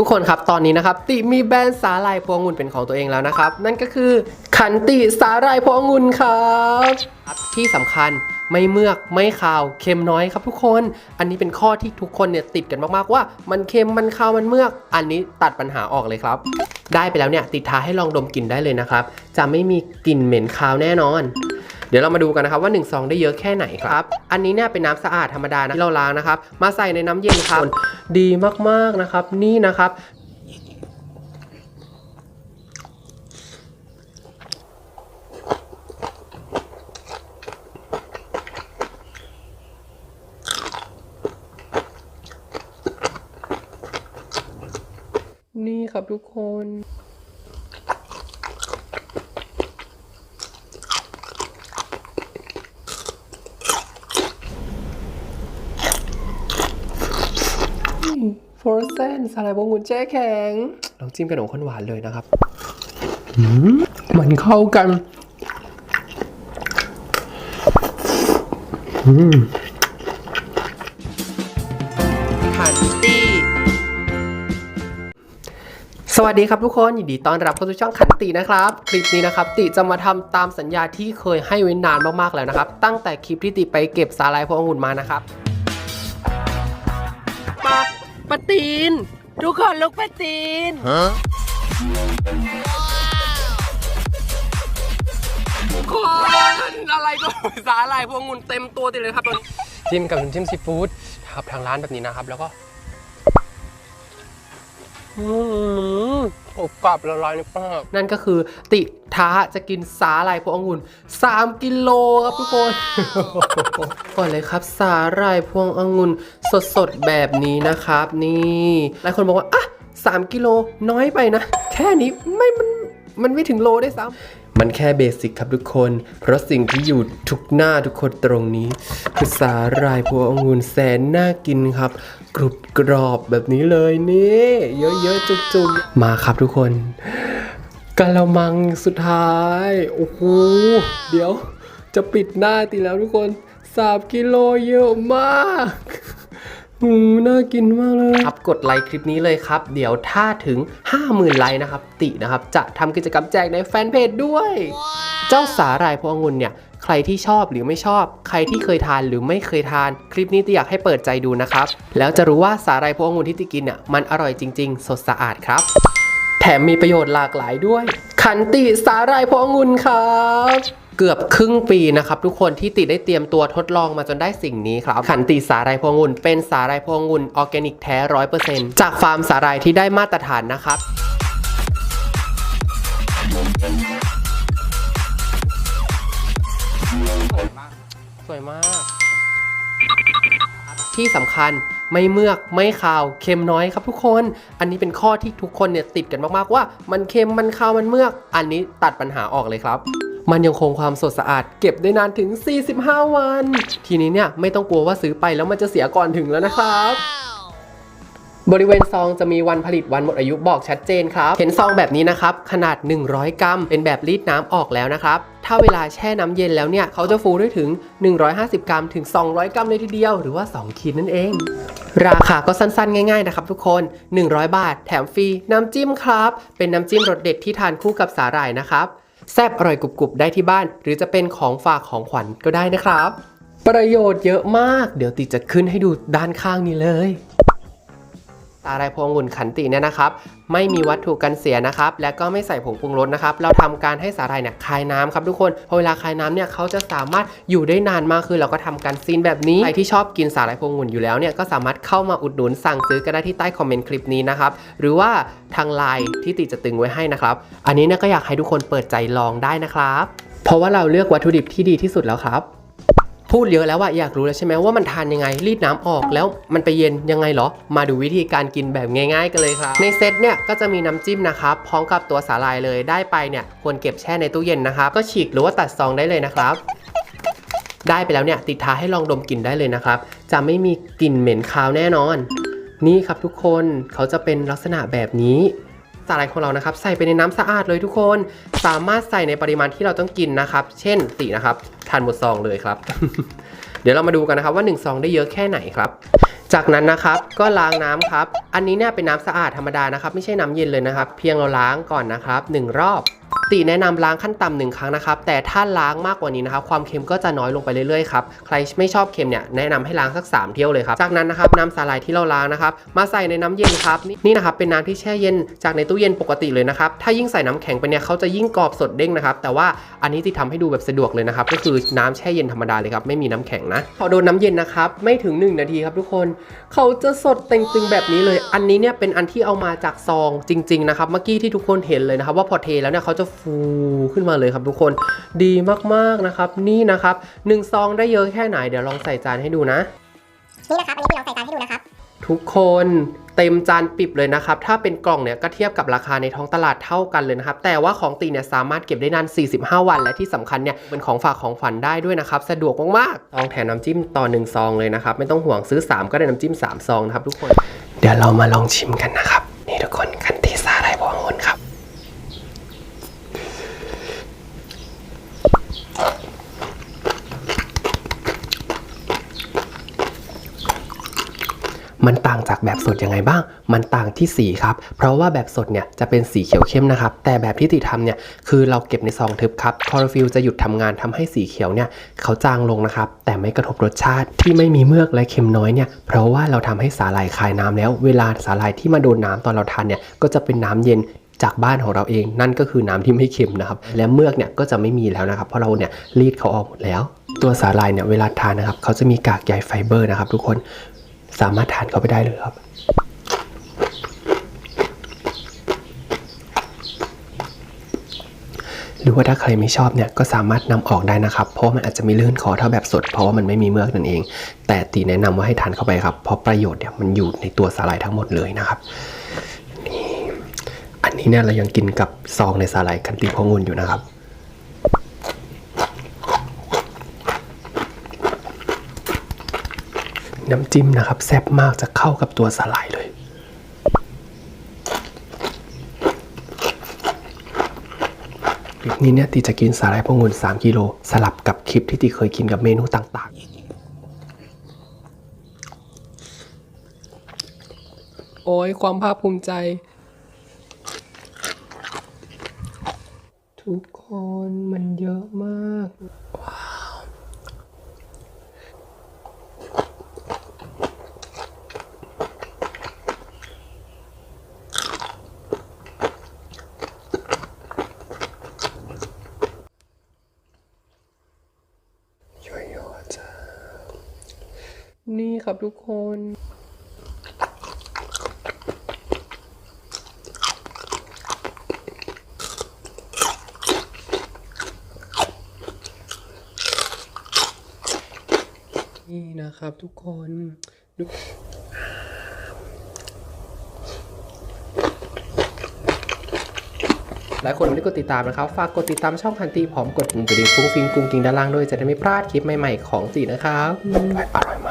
ทุกคนครับตอนนี้นะครับติมีแบรนด์สาหร่ายพวงุ่นเป็นของตัวเองแล้วนะครับ นั่นก็คือขันติสาหร่ายพวงุ่นครับครับที่สำคัญไม่เมือกไม่คาวเค็มน้อยครับทุกคน อันนี้เป็นข้อที่ทุกคนเนี่ยติดกันมากๆว่า มันเค็มมันคาวมันเมือก อันนี้ตัดปัญหาออกเลยครับ ได้ไปแล้วเนี่ยติดท้าให้ลองดมกลิ่นได้เลยนะครับ จะไม่มีกลิ่นเหม็นคาวแน่นอน เดี๋ยวเรามาดูกันนะครับว่า1ซองได้เยอะแค่ไหนครับ อันนี้เนี่ยเป็นน้ำสะอาดธรรมดานะที่เราล้างนะครับ มาใส่ในน้ำเย็นครับดีมากๆนะครับ นี่นะครับนี่ครับทุกคน ฟอร์ เซนสาหร่ายพวงองุ่นแช่แข็งลองจิ้มกับขนมข้นหวานเลยนะครับหืมมันเข้ากันอืมขันตี้สวัสดีครับทุกคนยินดีต้อนรับเข้าสู่ช่องขันตินะครับ คลิปนี้นะครับ ติจะมาทำตามสัญญาที่เคยให้ไว้นานมากๆแล้วนะครับ ตั้งแต่คลิปที่ติไปเก็บสาหร่ายพวงองุ่นมานะครับ ปักปะตีน ทุกคนลุกปะตีนทุกคนอะไรก็สาหร่ายพวงองุ่นเต็มตัวติดเลยครับตอนนี้ จิ้มกับน้ำจิ้มซีฟู้ดครับทางร้านแบบนี้นะครับ แล้วก็ อืมอบกรอบละลายในปากนั่นก็คือติท้าจะกินสาหร่ายพวงองุ่น 3 กิโลครับทุกคน ก่อนเลยครับสาหร่ายพวงองุ่นสดๆ แบบนี้นะครับ นี่หลายคนบอกว่า อะ 3 กิโลน้อยไปนะ แค่นี้ไม่มันมันไม่ถึงโลได้วยซ้ำ มันแค่เบสิกครับทุกคน เพราะสิ่งที่อยู่ทุกหน้าทุกคนตรงนี้ คือสาหร่ายพวงองุ่นแสนน่ากินครับ กรุบกรอบแบบนี้เลยนี่ เยอะๆ จุกๆ มาครับทุกคนกะละมังสุดท้าย โอ้โห เดี๋ยวจะปิดหน้าตีแล้วทุกคน3กิโลเยอะมาก อืมน่ากินมากเลยครับกดไลค์คลิปนี้เลยครับ เดี๋ยวถ้าถึง 50,000 ไลค์นะครับ ตินะครับ จะทำกิจกรรมแจกในแฟนเพจด้วย เจ้าสาหร่ายพวงองุ่นเนี่ย ใครที่ชอบหรือไม่ชอบ ใครที่เคยทานหรือไม่เคยทาน คลิปนี้ติอยากให้เปิดใจดูนะครับ แล้วจะรู้ว่าสาหร่ายพวงองุ่นที่ติกินเนี่ยมันอร่อยจริง ๆ สดสะอาดครับ แถมมีประโยชน์หลากหลายด้วย ขันติสาหร่ายพวงองุ่นครับ เกือบครึ่งปีนะครับทุกคนที่ติได้เตรียมตัวทดลองมาจนได้สิ่งนี้ครับ ขันติสาหร่ายพวงองุ่นเป็นสาหร่ายพวงองุ่นออร์แกนิกแท้ร้อยเปอร์เซ็นต์จากฟาร์มสาหร่ายที่ได้มาตรฐานนะครับสวยมาก ที่สำคัญไม่เมือกไม่คาวเค็มน้อยครับทุกคน อันนี้เป็นข้อที่ทุกคนเนี่ยติดกันมากๆว่า มันเค็มมันคาวมันเมือก อันนี้ตัดปัญหาออกเลยครับ มันยังคงความสดสะอาดเก็บได้นานถึง 45 วัน ทีนี้เนี่ยไม่ต้องกลัวว่าซื้อไปแล้วมันจะเสียก่อนถึงแล้วนะครับ บริเวณซองจะมีวันผลิตวันหมดอายุบอกชัดเจนครับ เห็นซองแบบนี้นะครับ ขนาด 100 กรัม เป็นแบบรีดน้ำออกแล้วนะครับถ้าเวลาแช่น้ำเย็นแล้วเนี่ยเขาจะฟูได้ถึง 150 กรัมถึง 200 กรัมเลยทีเดียว หรือว่า 2 ขีดนั่นเอง ราคาก็สั้นๆ ง่ายๆนะครับทุกคน 100 บาท แถมฟรีน้ำจิ้มครับ เป็นน้ำจิ้มรสเด็ดที่ทานคู่กับสาหร่ายนะครับ แซ่บอร่อยกรุบๆได้ที่บ้าน หรือจะเป็นของฝากของขวัญก็ได้นะครับ ประโยชน์เยอะมาก เดี๋ยวติจะขึ้นให้ดูด้านข้างนี้เลย ตาไรพวงองุ่นขันติเนี่ยนะครับ ไม่มีวัตถุกันเสียนะครับ และก็ไม่ใส่ผงปรุงรสนะครับ เราทำการให้สาหร่ายเนี่ยคายน้ำครับทุกคน พอเวลาคายน้ำเนี่ยเขาจะสามารถอยู่ได้นานมากคือเราก็ทำการซีนแบบนี้ ใครที่ชอบกินสาหร่ายพวงองุ่นอยู่แล้วเนี่ยก็สามารถเข้ามาอุดหนุนสั่งซื้อกันได้ที่ใต้คอมเมนต์คลิปนี้นะครับ หรือว่าทางไลน์ที่ติจะตึงไว้ให้นะครับ อันนี้เนี่ยก็อยากให้ทุกคนเปิดใจลองได้นะครับ เพราะว่าเราเลือกวัตถุดิบที่ดีที่สุดแล้วครับ พูดเยอะแล้วว่าอยากรู้แล้วใช่ไหมว่ามันทานยังไง รีดน้ำออกแล้วมันไปเย็นยังไงเหรอ มาดูวิธีการกินแบบง่าย ๆ กันเลยครับ ในเซตเนี่ยก็จะมีน้ำจิ้มนะครับพร้อมกับตัวสาหร่ายเลยได้ไปเนี่ยควรเก็บแช่ในตู้เย็นนะครับก็ฉีกหรือว่าตัดซองได้เลยนะครับได้ไปแล้วเนี่ยติดท้ายให้ลองดมกลิ่นได้เลยนะครับ จะไม่มีกลิ่นเหม็นคาวแน่นอน นี่ครับทุกคนเขาจะเป็นลักษณะแบบนี้ สาหร่ายของเรานะครับใส่ไปในน้ำสะอาดเลยทุกคน สามารถใส่ในปริมาณที่เราต้องกินนะครับ เช่นตีนะครับทานหมดซองเลยครับ เดี๋ยวเรามาดูกันนะครับว่า1ซองได้เยอะแค่ไหนครับจากนั้นนะครับก็ล้างน้ำครับ อันนี้เนี่ยเป็นน้ำสะอาดธรรมดานะครับ ไม่ใช่น้ำเย็นเลยนะครับ เพียงเราล้างก่อนนะครับหนึ่งรอบ ตีแนะนำล้างขั้นต่ำหนึ่งครั้งนะครับ แต่ถ้าล้างมากกว่านี้นะครับ ความเค็มก็จะน้อยลงไปเรื่อยๆครับ ใครไม่ชอบเค็มเนี่ยแนะนำให้ล้างสัก 3 เที่ยวเลยครับ จากนั้นนะครับน้ำสาหร่ายที่เราล้างนะครับ มาใส่ในน้ำเย็นครับ นี่นะครับเป็นน้ำที่แช่เย็นจากในตู้เย็นปกติเลยนะครับ ถ้ายิ่งใส่น้ำแข็งไปเนี่ยเขาจะยิ่งกรอบสดเด้งนะครับ แต่ว่าอันนี้ที่ทำให้ดูแบบสะดวกเลยนะครับ ก็คือน้ำแช่เย็นธรรมดาเลยครับ ไม่มีน้ำแข็งนะ พอโดนน้ำเย็นนะครับไม่ถึง 1 นาทีครับทุกคน เขาจะสดเต็งตึงแบบนี้เลย อันนี้เนี่ยเป็นอันที่เอามาจากซองจริง ๆนะครับ เมื่อกี้ที่ทุกคนเห็นเลยนะครับว่าพอเทแล้วเนี่ยเขาจะฟูขึ้นมาเลยครับทุกคนดีมากๆนะครับ นี่นะครับหนึ่งซองได้เยอะแค่ไหนเดี๋ยวลองใส่จานให้ดูนะ นี่นะครับอันนี้ที่เราใส่จานให้ดูนะครับ ทุกคนเต็มจานปิบเลยนะครับ ถ้าเป็นกล่องเนี่ยก็เทียบกับราคาในท้องตลาดเท่ากันเลยนะครับ แต่ว่าของตีเนี่ยสามารถเก็บได้นาน 45 วัน และที่สำคัญเนี่ยเป็นของฝากของฝันได้ด้วยนะครับ สะดวกมากๆลองแถมน้ำจิ้มต่อหนึ่งซองเลยนะครับ ไม่ต้องห่วงซื้อ 3 ก็ได้น้ำจิ้ม 3 ซองนะครับทุกคน เดี๋ยวเรามาลองชิมกันนะครับ นี่ทุกคนคันตีซาไรบองุ่นครับ มันต่างจากแบบสดยังไงบ้าง มันต่างที่สีครับ เพราะว่าแบบสดเนี่ยจะเป็นสีเขียวเข้มนะครับ แต่แบบที่ติทำเนี่ยคือเราเก็บในซองทึบครับ คลอโรฟิลจะหยุดทำงานทำให้สีเขียวเนี่ยเขาจางลงนะครับ แต่ไม่กระทบรสชาติที่ไม่มีเมือกและเค็มน้อยเนี่ย เพราะว่าเราทำให้สาหร่ายคายน้ำแล้ว เวลาสาหร่ายที่มาโดนน้ำตอนเราทานเนี่ย ก็จะเป็นน้ำเย็นจากบ้านของเราเองนั่นก็คือน้ำที่ไม่เค็มนะครับ และเมือกเนี่ยก็จะไม่มีแล้วนะครับ เพราะเราเนี่ยรีดเขาออกหมดแล้ว ตัวสาหร่ายเนี่ยเวลาทานนะครับเขาจะมีกากใยไฟเบอร์นะครับทุกคน สามารถทานเข้าไปได้เลยครับ หรือว่าถ้าใครไม่ชอบเนี่ยก็สามารถนำออกได้นะครับ เพราะมันอาจจะมีลื่นคอถ้าแบบสด เพราะว่ามันไม่มีเมือกนั่นเอง แต่ตีแนะนำว่าให้ทานเข้าไปครับ เพราะประโยชน์เนี่ยมันอยู่ในตัวสาหร่ายทั้งหมดเลยนะครับอันนี้เนี่ยเรายังกินกับซองในสาหร่ายกันตีพองุ่นอยู่นะครับ น้ำจิ้มนะครับแซ่บมากจะเข้ากับตัวสาหร่ายเลย คลิปนี้เนี่ยตีจะกินสาหร่ายพองุ่น3กิโลสลับกับคลิปที่ตีเคยกินกับเมนูต่างๆ โอ้ยความภาคภูมิใจ ทุกคนมันเยอะมาก ว้าว ย่อยๆจ้า นี่ครับทุกคน นี่นะครับทุกคนดู หลายคนไม่ได้กดติดตามนะครับ ฝากกดติดตามช่องคันตีพร้อมกดปุ่มกระดิ่งฟุ้งฟิงกุ้งกิ้งด้านล่างด้วยจะได้ไม่พลาดคลิปใหม่ๆของจีนะครับอร่อยปากอร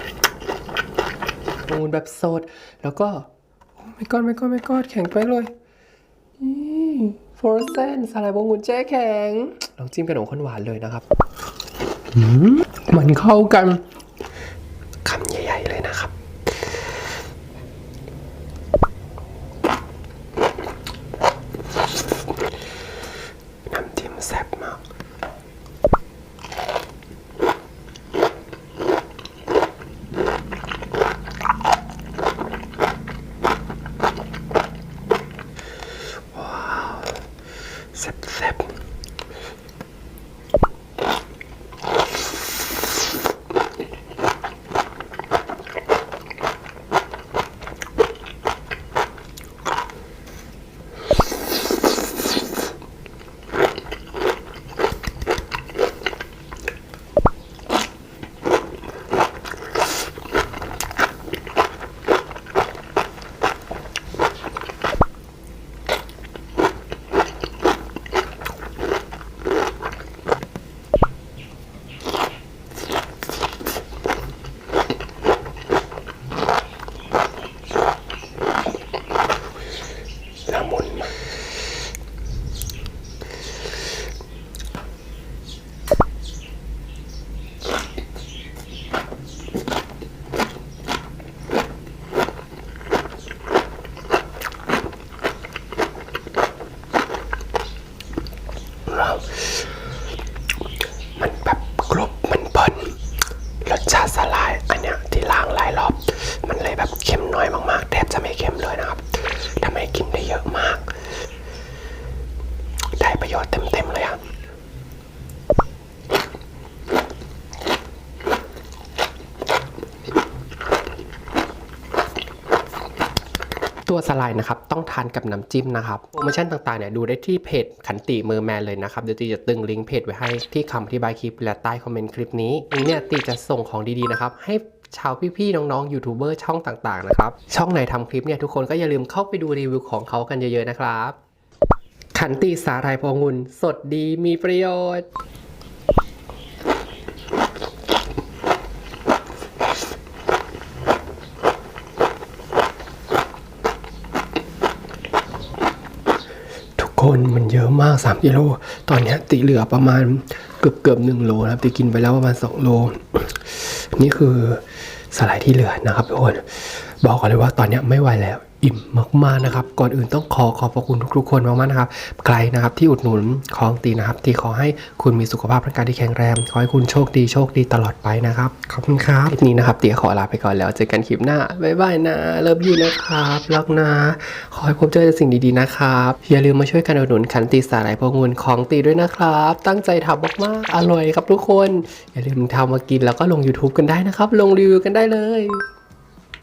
่ อยมากมูนแบบสด แล้วก็ไม่กอดไม่กอดไม่กอดแข็งไปเลยนี่ฟอร์เซนสาหร่ายวงหุ่นแจ้แข็ง ลองจิ้มกับขนมข้นหวานเลยนะครับอืมมันเข้ากันคำใหญ่ ๆ เลยนะครับ ไรนะครับต้องทานกับน้ำจิ้มนะครับโปรโมชั่นต่างๆเนี่ยดูได้ที่เพจขันติมือแมนเลยนะครับเดี๋ยวตีจะตึงลิงก์เพจไว้ให้ที่คำอธิบายคลิปและใต้คอมเมนต์คลิปนี้นี้เนี่ยตีจะส่งของดีๆนะครับให้ชาวพี่ๆน้องๆยูทูบเบอร์ช่องต่างๆนะครับช่องไหนทำคลิปเนี่ยทุกคนก็อย่าลืมเข้าไปดูรีวิวของเขากันเยอะๆนะครับขันติสาหร่ายพองุนสดดีมีประโยชน์ คนมันเยอะมาก 3กิโล ตอนนี้ติเหลือประมาณเกือบเกือบหนึ่งโลนะครับติกินไปแล้วประมาณ 2 โล นี่คือสลายที่เหลือนะครับทุกคน บอกก่อนเลยว่าตอนนี้ไม่ไหวแล้วอิ่มมากๆนะครับ ก่อนอื่นต้องขอขอบพระคุณทุกๆคนมากๆนะครับ ใครนะครับที่อุดหนุนของตีนะครับ ที่ขอให้คุณมีสุขภาพร่างกายที่แข็งแรง ขอให้คุณโชคดีโชคดีตลอดไปนะครับ ขอบคุณครับคลิปนี้นะครับตีขอลาไปก่อนแล้ว เจอกันคลิปหน้า บ๊ายบายนะ เลิฟยูนะครับรักนะ ขอให้พบเจอแต่สิ่งดีๆนะครับ อย่าลืมมาช่วยกันอุดหนุนขันติสาหร่ายพวงุนของตีด้วยนะครับ ตั้งใจทำมากๆ อร่อยครับทุกคน อย่าลืมทำมากินแล้วก็ลง YouTube กันได้นะครับ ลงรีวิวกันได้เลย